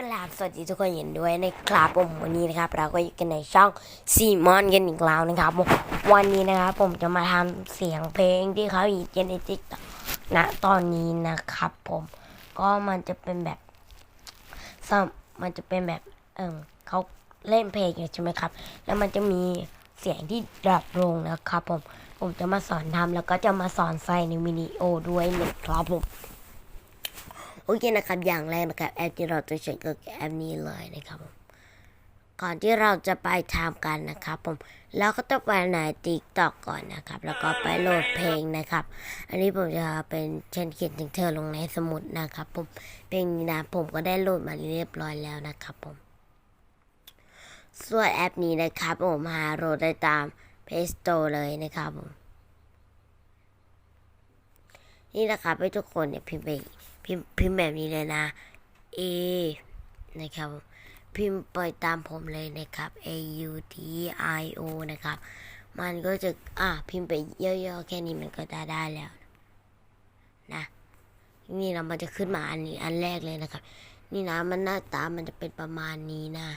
กราบสวัสดีทุกคนเห็นด้วยนะครับผมวันนี้นะครับ เราก็อยู่กันในช่องซีมอนกันอีกแล้วนะครับผมวันนี้นะครับผมจะมาทำเสียงเพลงที่เขาฮิตกันในติ๊กต็อกณตอนนี้นะครับผมก็มันจะเป็นแบบซัมมันจะเป็นแบบเออเขาเล่นเพลงอยู่ใช่ไหมครับ แล้วมันจะมีเสียงที่ดรอปลงนะครับผมผมจะมาสอนทำแล้วก็จะมาสอนใส่ในวิดีโอด้วยนะครับผม โอเคนะครับ อย่างแรกนะครับแอปที่เราจะใช้ก็คือแอปนี้เลยนะครับผมก่อนที่เราจะไปทำกันนะครับผมเราก็ต้องไปในติ๊กต็อกก่อนนะครับ แล้วก็ไปโหลดเพลงนะครับ อันนี้ผมจะเป็นเช่นเขียนถึงเธอลงในสมุดนะครับ ผมเพลงนี้นะผมก็ได้โหลดมาเรียบร้อยแล้วนะครับผมส่วนแอปนี้นะครับ ผมหาโหลดได้ตาม Play Store เลยนะครับผมนี่นะครับให้ทุกคนเนี่ยพิมพ์ไป พิมพ์พิมพ์แบบนี้เลยนะ A นะครับ พิมพ์ไปตามผมเลยนะครับ A U T I O นะครับ มันก็จะ อะ พิมพ์ไปเยอะๆ แค่นี้มันก็ได้ได้แล้ว นะนี่เรามันจะขึ้นมาอันนี้อันแรกเลยนะครับ นี่นะมันหน้าตามันจะเป็นประมาณนี้นะ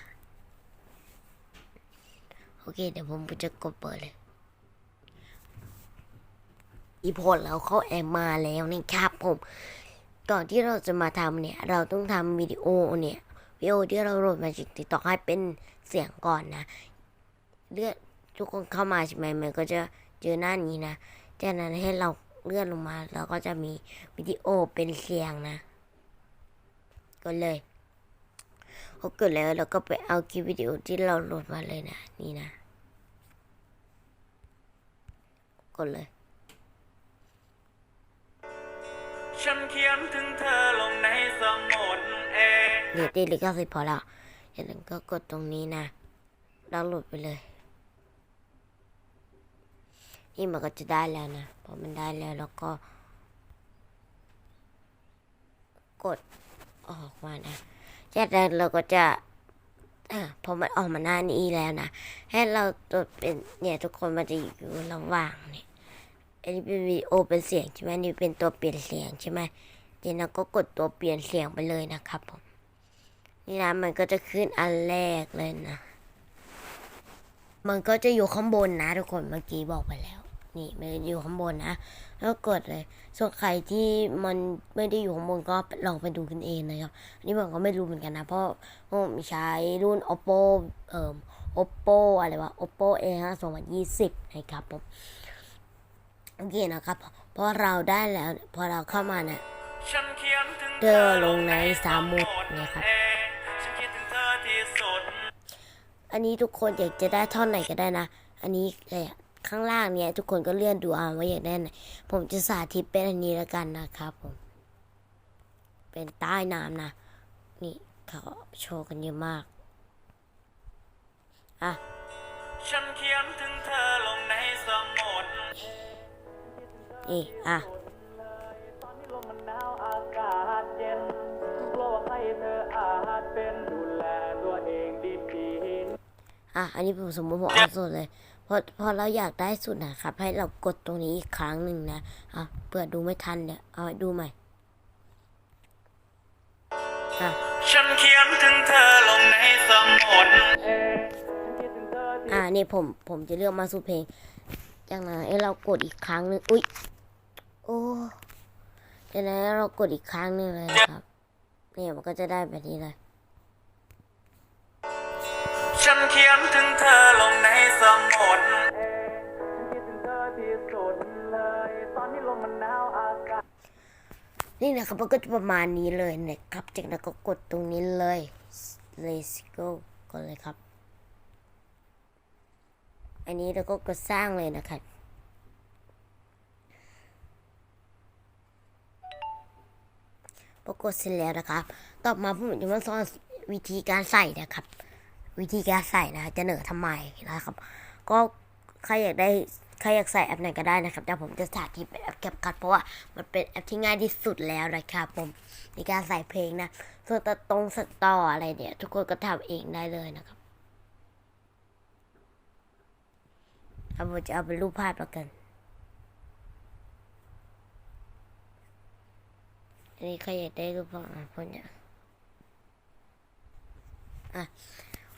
โอเค เดี๋ยวผมจะกดเปิดเลยอีพอเราเข้าแอมมาแล้วนะครับผม ก่อนที่เราจะมาทำเนี่ย เราต้องทำวิดีโอเนี่ยวิดีโอที่เราโหลดมาจากติ๊กต็อกให้เป็นเสียงก่อนนะเลื่อนทุกคนเข้ามาใช่ไหมมันก็จะเจอหน้านี้นะจากนั้นให้เราเลื่อนลงมาเราก็จะมีวิดีโอเป็นเสียงนะก็เลยพอเกิดแล้วเราก็ไปเอาคลิปวิดีโอที่เราโหลดมาเลยนะ นี่นะ กดเลย ฉันเขียนถึงเธอลงในสมุดเองเดี๋ยวตีลิขสิทธิ์พอแล้วจากนั้นก็กดตรงนี้นะดาวน์โหลดไปเลย นี่มันก็จะได้แล้วนะพอมันได้แล้วแล้วก็ กดออกมานะจากนั้นเราก็จะอะพอมันออกมาหน้านี้แล้วนะ ให้เราตัวเป็นเนี่ยทุกคนมันจะอยู่ระหว่างเนี่ย อันนี้เป็นวีโอเป็นเสียงใช่ไหมนี่เป็นตัวเปลี่ยนเสียงใช่ไหมเดี๋ยวเราก็กดตัวเปลี่ยนเสียงไปเลยนะครับผมนี่นะมันก็จะขึ้นอันแรกเลยนะ มันก็จะอยู่ข้างบนนะทุกคนเมื่อกี้บอกไปแล้ว นี่มันอยู่ข้างบนนะแล้วกดเลยส่วนใครที่มันไม่ได้อยู่ข้างบนก็ลองไปดูกันเองนะครับอันนี้ผมก็ไม่รู้เหมือนกันนะ เพราะผมใช้รุ่น oppo เอ่อ oppo อะไรวะ oppo a 5 2020นะครับผม โอเคนะครับพอเราได้แล้วพอเราเข้ามาเนี่ยฉันเขียนถึงเธอลงในสมุดเนี่ยครับเองฉันคิดถึงเธอที่สุดอันนี้ทุกคนอยากจะได้ท่อนไหนก็ได้นะ อันนี้เลยอะข้างล่างเนี่ย ทุกคนก็เลื่อนดูเอาว่าอยากได้ไหนผมจะสาธิตเป็นอันนี้แล้วกันนะครับผมเป็นใต้น้ำนะ นี่เขาโชว์กันเยอะมาก อะฉันเขียนถึงเธอลง นี่อะตอนนี้ลมมันหนาวอากาศเย็นกลัวว่าใครเธออาจเป็นดูแลตัวเองดีอะ อันนี้ผมสมมติผมเอาสุดเลย พอพอเราอยากได้สุดนะครับ ให้เรากดตรงนี้อีกครั้งหนึ่งนะ อะเปิดดูไม่ทันเนี่ยเอาดูใหม่ อะ ฉันเขียนถึงเธอลงในสมุดเองฉันคิดถึงเธอที่อ่านี่ผมผมจะเลือกมาสู่เพลงจากนั้นให้เรากดอีกครั้งหนึ่งอุ้ย โอ้จากนั้นเรากดอีกครั้งหนึ่งเลยนะครับเนี่ยมันก็จะได้แบบนี้เลยฉันเขียนถึงเธอลงในสมุดเองฉันคิดถึงเธอที่สุดเลยตอนนี้ลมมันหนาวอากาศนี่นะครับมันก็จะประมาณนี้เลยนะครับ จากนั้นก็กดตรงนี้เลย let's go กดเลยครับ อันนี้เราก็กดสร้างเลยนะครับ พอกดเสร็จแล้วนะครับ ต่อมาผมจะมาสอนวิธีการใส่นะครับ วิธีการใส่นะจะเหนือทำไมนะครับ ก็ใครอยากได้ใครอยากใส่แอปไหนก็ได้นะครับแต่ผมจะสาธิตเป็นแอปแคปคัทเพราะว่ามันเป็นแอปที่ง่ายที่สุดแล้วนะครับผมในการใส่เพลงนะ ส่วนตัดตรงสตออะไรเนี่ย ทุกคนก็ทำเองได้เลยนะครับเอาผมจะเอาเป็นรูปภาพแล้วกัน อันนี้ใครอยากได้รูปภาพอะผมจะอะ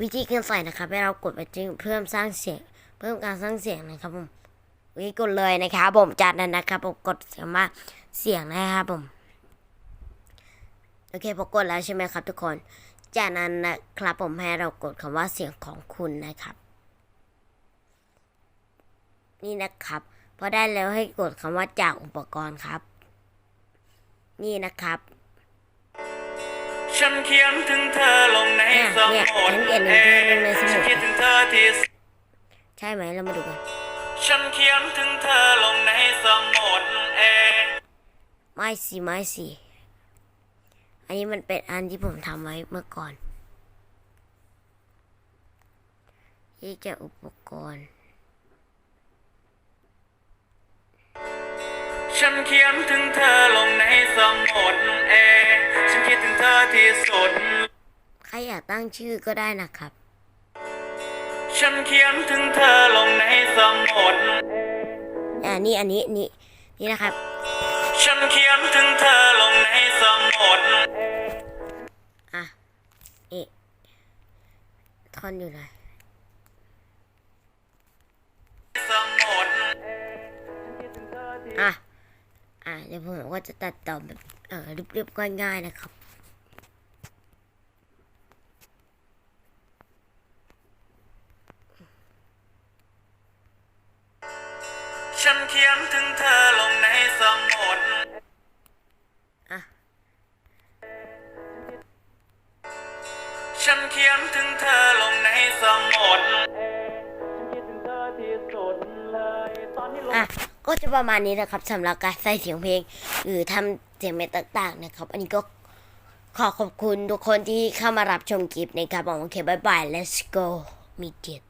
วิธีการใส่นะครับให้เรากดไปที่เพิ่มสร้างเสียง เพิ่มการสร้างเสียงนะครับผมวิกดเลยนะครับผมจากนั้นนะครับผมกดเสียงมาเสียงนะครับผมโอเคพอกดแล้วใช่ไหมครับ ทุกคนจากนั้นนะครับผมให้เรากดคำว่าเสียงของคุณนะครับ นี่นะครับพอได้แล้วให้กดคำว่าจากอุปกรณ์ครับ นี่นะครับฉันเขียนถึงเธอลงในสมุดเนี่ยเนี่ยฉันเขียนถึงเธอลงในสมุดฉันคิดถึงเธอที่สุดใช่ไหมเรามาดูกันฉันเขียนถึงเธอลงในสมุดเองไม่สิไม่สิอันนี้มันเป็นอันที่ผมทำไว้เมื่อก่อน ที่จะอุปกรณ์ ฉันเขียนถึงเธอลงในสมุดเองฉันคิดถึงเธอที่สุด ใครอยากตั้งชื่อก็ได้นะครับ ฉันเขียนถึงเธอลงในสมุดอ่านี่อันนี้นี่นี่นะครับ ฉันเขียนถึงเธอลงในสมุดอะนี่ท่อนอยู่ไหน อ่าเดี๋ยวผมก็จะตัดต่อแบบเออเรียบๆง่ายๆนะครับ ก็จะประมาณนี้นะครับสำหรับการใส่เสียงเพลง หรือทำเสียงเมตต่างๆนะครับ อันนี้ก็ขอขอบคุณทุกคนที่เข้ามารับชมคลิปนะครับผมโอเคบายบาย let's go มีเจ็ด